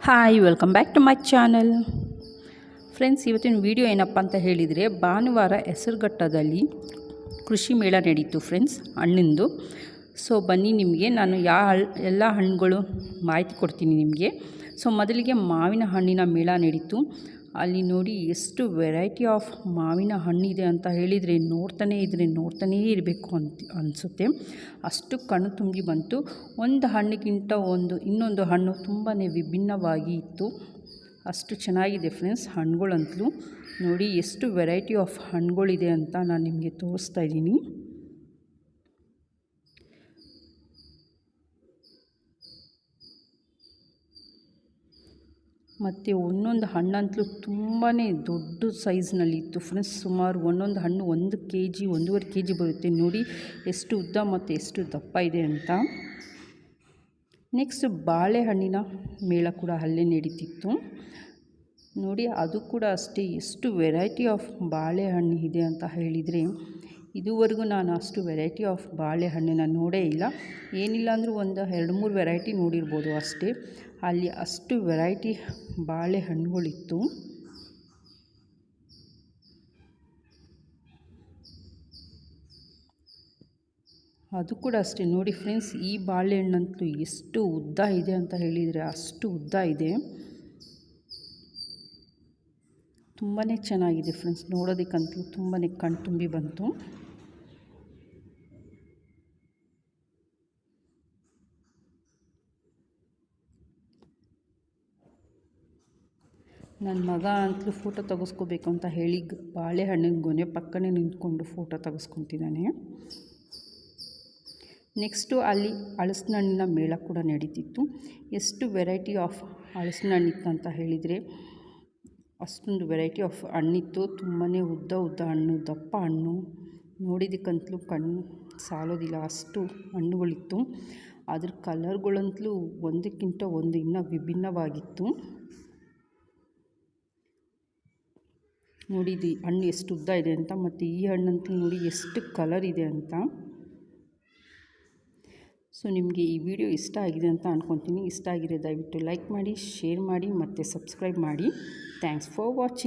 Hi welcome back to my channel friends ಇವತ್ತಿನ video ಏನಪ್ಪ ಅಂತ ಹೇಳಿದರೆ, ಭಾನುವಾರ ಹೆಸರುಘಟ್ಟದಲ್ಲಿ ಕೃಷಿ ಮೇಳ ನಡೀತು ಫ್ರೆಂಡ್ಸ್ ಹಣ್ಣಿಂದು. ಸೊ ಬನ್ನಿ ನಿಮಗೆ, ನಾನು ಯಾವ ಎಲ್ಲ ಹಣ್ಣುಗಳು ಮಾಹಿತಿ ಕೊಡ್ತೀನಿ ನಿಮಗೆ. ಸೊ ಮೊದಲಿಗೆ ಮಾವಿನ ಹಣ್ಣಿನ ಮೇಳ ನಡೀತು. ಅಲ್ಲಿ ನೋಡಿ ಎಷ್ಟು ವೆರೈಟಿ ಆಫ್ ಮಾವಿನ ಹಣ್ಣಿದೆ ಅಂತ ಹೇಳಿದರೆ ನೋಡ್ತಾನೇ ಇದ್ರೆ ನೋಡ್ತಾನೇ ಇರಬೇಕು ಅಂತ ಅನಿಸುತ್ತೆ. ಅಷ್ಟು ಕಣ್ಣು ತುಂಬಿ ಬಂತು. ಒಂದು ಹಣ್ಣಿಗಿಂತ ಒಂದು ಇನ್ನೊಂದು ಹಣ್ಣು ತುಂಬಾ ವಿಭಿನ್ನವಾಗಿ ಇತ್ತು. ಅಷ್ಟು ಚೆನ್ನಾಗಿದೆ ಫ್ರೆಂಡ್ಸ್ ಹಣ್ಣುಗಳಂತಲೂ ನೋಡಿ ಎಷ್ಟು ವೆರೈಟಿ ಆಫ್ ಹಣ್ಣುಗಳಿದೆ ಅಂತ ನಾನು ನಿಮಗೆ ತೋರಿಸ್ತಾ ಇದ್ದೀನಿ. ಮತ್ತು ಒಂದೊಂದು ಹಣ್ಣಂತಲೂ ತುಂಬಾ ದೊಡ್ಡ ಸೈಜ್ನಲ್ಲಿ ಇತ್ತು ಫ್ರೆಂಡ್ಸ್. ಸುಮಾರು ಒಂದೊಂದು ಹಣ್ಣು ಒಂದು ಕೆ ಜಿ ಒಂದೂವರೆ ಕೆ ಜಿ ಬರುತ್ತೆ. ನೋಡಿ, ಎಷ್ಟು ಉದ್ದ ಮತ್ತು ಎಷ್ಟು ದಪ್ಪ ಇದೆ ಅಂತ. ನೆಕ್ಸ್ಟ್ ಬಾಳೆಹಣ್ಣಿನ ಮೇಳ ಕೂಡ ಅಲ್ಲೇ ನಡೀತಿತ್ತು. ನೋಡಿ, ಅದು ಕೂಡ ಅಷ್ಟೇ. ಎಷ್ಟು ವೆರೈಟಿ ಆಫ್ ಬಾಳೆಹಣ್ಣು ಇದೆ ಅಂತ ಹೇಳಿದರೆ ಇದುವರೆಗೂ ನಾನು ಅಷ್ಟು ವೆರೈಟಿ ಆಫ್ ಬಾಳೆಹಣ್ಣನ್ನು ನೋಡೇ ಇಲ್ಲ. ಏನಿಲ್ಲ ಅಂದರೂ ಒಂದು ಎರಡು ಮೂರು ವೆರೈಟಿ ನೋಡಿರ್ಬೋದು ಅಷ್ಟೇ. ಅಲ್ಲಿ ಅಷ್ಟು ವೆರೈಟಿ ಬಾಳೆಹಣ್ಣುಗಳಿತ್ತು. ಅದು ಕೂಡ ಅಷ್ಟೇ. ನೋಡಿ ಫ್ರೆಂಡ್ಸ್ ಈ ಬಾಳೆಹಣ್ಣಂತೂ ಎಷ್ಟು ಉದ್ದ ಇದೆ ಅಂತ ಹೇಳಿದರೆ ಅಷ್ಟು ಉದ್ದ ಇದೆ. ತುಂಬಾ ಚೆನ್ನಾಗಿದೆ ಫ್ರೆಂಡ್ಸ್ ನೋಡೋದಕ್ಕಂತೂ ತುಂಬಾ ಕಣ್ತುಂಬಿ ಬಂತು. ನನ್ನ ಮಗ ಅಂತಲೂ ಫೋಟೋ ತೆಗೆಸ್ಕೋಬೇಕು ಅಂತ ಹೇಳಿ ಬಾಳೆಹಣ್ಣಿನ ಗೊನೆ ಪಕ್ಕನೇ ನಿಂತ್ಕೊಂಡು ಫೋಟೋ ತೆಗೆಸ್ಕೊತಿದ್ದಾನೆ ನೆಕ್ಸ್ಟು ಅಲ್ಲಿ ಹಣ್ಣಿನ ಮೇಳ ಕೂಡ ನಡೀತಿತ್ತು. ಎಷ್ಟು ವೆರೈಟಿ ಆಫ್ ಹಣ್ಣಿತ್ತು ಅಂತ ಹೇಳಿದರೆ, ಅಷ್ಟೊಂದು ವೆರೈಟಿ ಆಫ್ ಹಣ್ಣಿತ್ತು. ತುಂಬಾ ಉದ್ದ ಉದ್ದ ಹಣ್ಣು, ದಪ್ಪ ಹಣ್ಣು. ನೋಡಿದಕ್ಕಂತಲೂ ಕಣ್ಣು ಸಾಲೋದಿಲ್ಲ, ಅಷ್ಟು ಹಣ್ಣುಗಳಿತ್ತು. ಅದ್ರ ಕಲರ್ಗಳಂತಲೂ ಒಂದಕ್ಕಿಂತ ಒಂದು ಇನ್ನೂ ವಿಭಿನ್ನವಾಗಿತ್ತು. ನೋಡಿ ಇದು ಹಣ್ಣು ಎಷ್ಟು ಉದ್ದ ಇದೆ ಅಂತ, ಮತ್ತು ಈ ಹಣ್ಣಂತೂ ನೋಡಿ ಎಷ್ಟು ಕಲರ್ ಇದೆ ಅಂತ. ಸೊ ನಿಮಗೆ ಈ ವಿಡಿಯೋ ಇಷ್ಟ ಆಗಿದೆ ಅಂತ ಅಂದ್ಕೊತೀನಿ ಇಷ್ಟ ಆಗಿದೆ ದಯವಿಟ್ಟು ಲೈಕ್ ಮಾಡಿ ಶೇರ್ ಮಾಡಿ, ಮತ್ತು ಸಬ್ಸ್ಕ್ರೈಬ್ ಮಾಡಿ. Thanks for watching